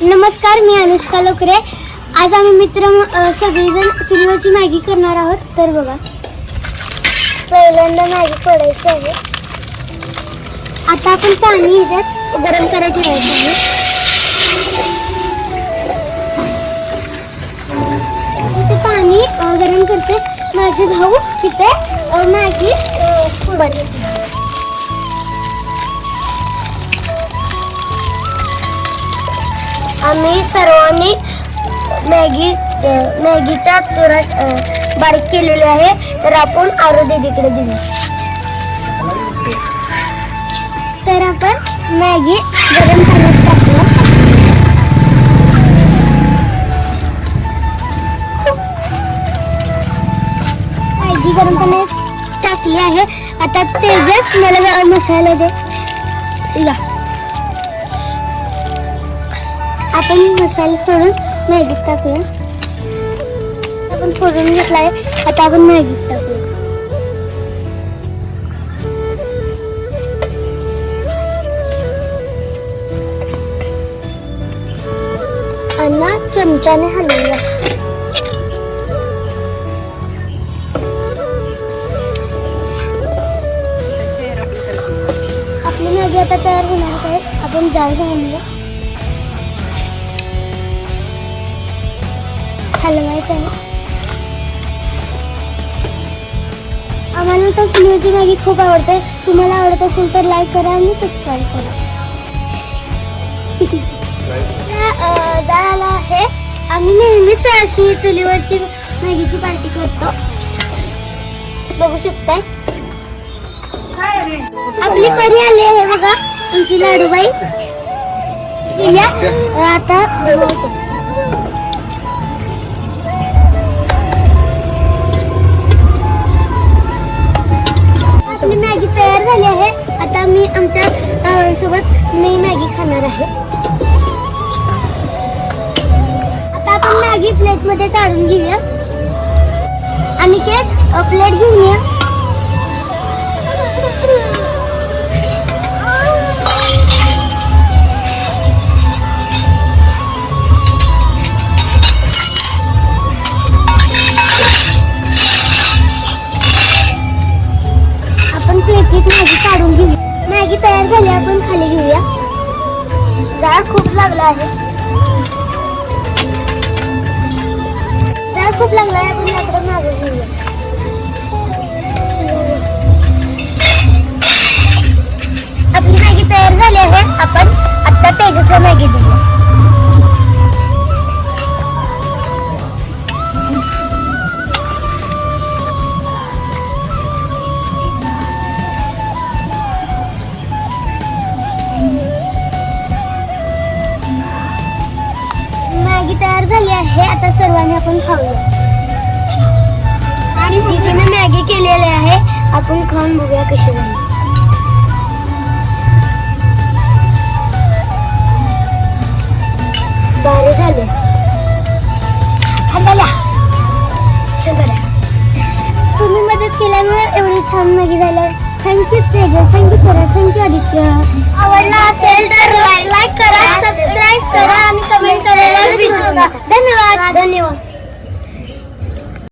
नमस्कार मी अनुष्का लोकरे. आज आम्ही मित्र सगळेजण चुलीवरची मॅगी करणार आहोत. तर बघा. पहिल्यांदा मॅगी पडायची आहे. आता आपण पाणी ह्याच्यात गरम करायला ठेवायचं आहे. ते पाणी गरम करते माझे भाऊ तिथे मॅगी अ, आम्ही सर्वांनी मॅगी मॅगीचा चुरा बारीक केलेले आहे. तर आपण आरोग्य तिकडे दिली तर आपण मॅगी गरम पाण्यात टाकूया. मॅगी गरम पाण्यात टाकली आहे. आता तेजस मला जरा मसाला दे. या. आपण मसाले फोडून मॅगीत टाकूया. आपण फोडून घेतला आहे. आता आपण मॅगीत टाकूया. अन्ना चमच्याने हलवूया आपली मॅगी आता तयार होणार आहे. आपण जाळ घालूया हलवायचं आहे. आम्हाला तर चुलीवरची मॅगी खूप आवडते. तुम्हाला आवडत असेल तर लाईक करा आणि सबस्क्राईब करा. अं, आहे. आम्ही नेहमीच अशी चुलीवरची मॅगीची पार्टी करतो. बघू शकताय. आपली परी आली आहे बघा. आमची लाडूबाई. आता तयार झाली आहे. आता मी आमच्यासोबत मी मॅगी खाणार आहे. आता आपण मॅगी प्लेटमध्ये काढून घेऊया. आणि केक प्लेट घेऊन या मॅगी काढून घेऊया. मॅगी तयार झाली, आपण खाली घेऊया. जाळ खूप लागला आहे. जाळ खूप लागला आहे, आपण मात्र तयार आता तयार झाली आहे. आता सर्वांनी आपण खाऊया. आणि दीदीने मॅगी केलेली आहे. आपण खाऊन बघूया कशी झाली भारी झाले. तुम्ही मदत केल्यामुळे एवढी छान मॅगी झाली thank you Tejas thank you sir thank you Aditya आवडला असेल तर